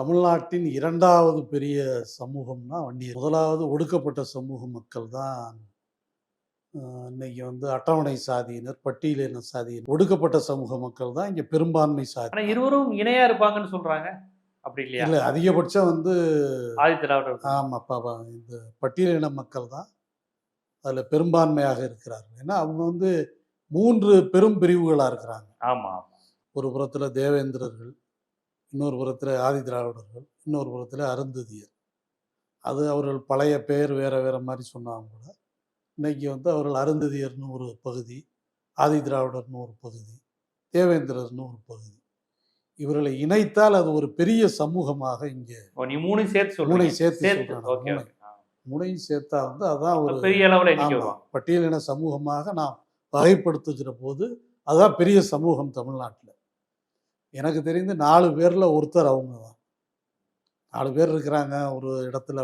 தமிழ்நாட்டின் இரண்டாவது பெரிய சமூகம்னா வன்னியர். முதலாவது ஒடுக்கப்பட்ட சமூக மக்கள் தான் இன்னைக்கு வந்து அட்டவணை சாதியினர் பட்டியலின சாதியினர். ஒடுக்கப்பட்ட சமூக மக்கள் தான் இங்க பெரும்பான்மை சாதி. இருவரும் இணையா இருப்பாங்கன்னு சொல்றாங்க. அப்படி இல்லையா? இல்ல அதிகபட்சம் வந்து ஆதி திராவிடர் ஆமா பாபா இந்த பட்டியலின மக்கள் தான் அதுல பெரும்பான்மையாக இருக்கிறார்கள் ஏன்னா அவங்க வந்து மூன்று பெரும் பிரிவுகளா இருக்கிறாங்க. ஆமா ஆமா. ஒரு புறத்துல தேவேந்திரர்கள் இன்னொரு புறத்துல ஆதி திராவிடர்கள் இன்னொரு புறத்துல அருந்ததியர். அது அவர்கள் பழைய பெயர் வேற வேற மாதிரி சொன்னாங்க கூட. இன்னைக்கு வந்து அவர்கள் அருந்ததியர்னு ஒரு பகுதி ஆதி திராவிடர்னு ஒரு பகுதி தேவேந்திரர்னு ஒரு பகுதி. இவர்களை இணைத்தால் அது ஒரு பெரிய சமூகமாக இங்கே ஓ, நீ மூணு சேர்த்து மூணையும் சேர்த்து சேர்த்து. மூணையும் சேர்த்தா வந்து அதான் ஒரு பெரிய அளவுல பட்டியலின சமூகமாக நாம் வகைப்படுத்துகிற போது அதுதான் பெரிய சமூகம் தமிழ்நாட்டில். எனக்கு தெரிந்து நாலு பேரில் ஒருத்தர் அவங்க தான் நாலு பேர் இருக்கிறாங்க ஒரு இடத்துல.